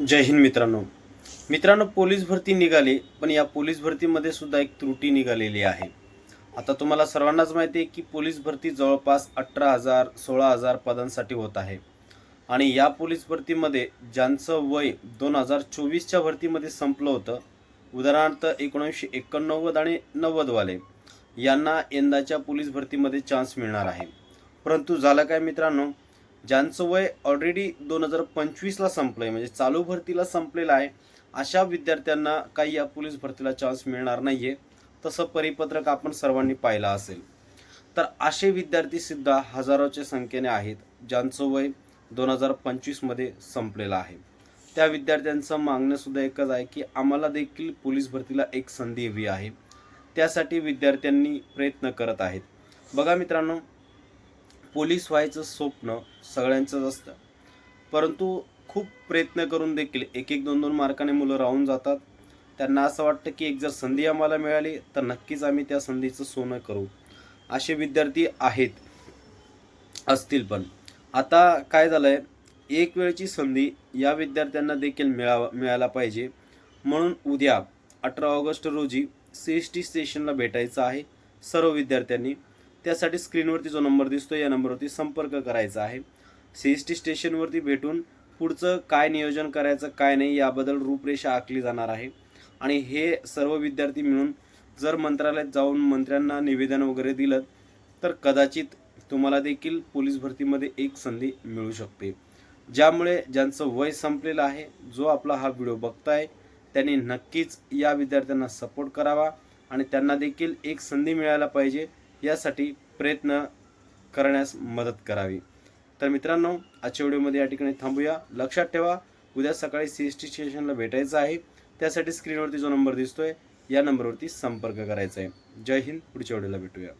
जय हिंद मित्रांनो. मित्रांनो पोलीस भरती निघाली पण या पोलीस भरतीमध्ये सुद्धा एक त्रुटी निघालेली आहे. आता तुम्हाला सर्वांनाच माहिती आहे की पोलीस भरती जवळपास अठरा हजार सोळा हजार पदांसाठी होत आहे. आणि या पोलीस भरतीमध्ये ज्यांचं वय दोन हजार चोवीसच्या भरतीमध्ये संपलं होतं उदाहरणार्थ एकोणीसशे एकोणनव्वद आणि नव्वदवाले यांना यंदाच्या पोलीस भरतीमध्ये चान्स मिळणार आहे. परंतु झालं काय मित्रांनो? ज्यांचं वय ऑलरेडी दोन हजार पंचवीसला संपलं आहे म्हणजे चालू भरतीला संपलेलं आहे अशा विद्यार्थ्यांना काही या पोलीस भरतीला चान्स मिळणार नाही आहे तसं परिपत्रक आपण सर्वांनी पाहिलं असेल. तर असे विद्यार्थीसुद्धा हजारोच्या संख्येने आहेत ज्यांचं वय दोन हजार पंचवीसमध्ये संपलेलं आहे. त्या विद्यार्थ्यांचं मागणंसुद्धा एकच आहे की आम्हाला देखील पोलीस भरतीला एक संधी हवी आहे. त्यासाठी विद्यार्थ्यांनी प्रयत्न करत आहेत. बघा मित्रांनो पोलीस व्हायचं स्वप्न सगळ्यांचंच असतं. परंतु खूप प्रयत्न करून देखील एक एक दोन दोन मार्काने मुलं राहून जातात. त्यांना असं वाटतं की एक जर संधी आम्हाला मिळाली तर नक्कीच आम्ही त्या संधीचं सोनं करू. असे विद्यार्थी आहेत. असतील पण. आता काय झालं आहे एक वेळची संधी या विद्यार्थ्यांना देखील मिळावा मिळायला पाहिजे. म्हणून उद्या अठरा ऑगस्ट रोजी सी एस टी स्टेशनला भेटायचं आहे सर्व विद्यार्थ्यांनी. त्यासाठी स्क्रीनवरती जो नंबर दिसतो या नंबरवरती संपर्क करायचा आहे. सी एस टी स्टेशनवरती भेटून पुढचं काय नियोजन करायचं काय नाही याबद्दल रूपरेषा आखली जाणार आहे. आणि हे सर्व विद्यार्थी मिळून जर मंत्रालयात जाऊन मंत्र्यांना निवेदन वगैरे दिलं तर कदाचित तुम्हाला देखील पोलीस भरतीमध्ये एक संधी मिळू शकते. ज्यामुळे ज्यांचं वय संपलेलं आहे जो आपला हा व्हिडिओ बघताय त्यांनी नक्कीच या विद्यार्थ्यांना सपोर्ट करावा आणि त्यांना देखील एक संधी मिळायला पाहिजे. यासाठी प्रयत्न करण्यास मदत करावी. तर मित्रांनो आजच्या व्हिडिओमध्ये या ठिकाणी थांबूया. लक्षात ठेवा उद्या सकाळी सी एस टी स्टेशनला भेटायचं आहे. त्यासाठी स्क्रीनवरती जो नंबर दिसतोय या नंबरवरती संपर्क करायचा आहे. जय हिंद पुढच्या व्हिडिओला भेटूया.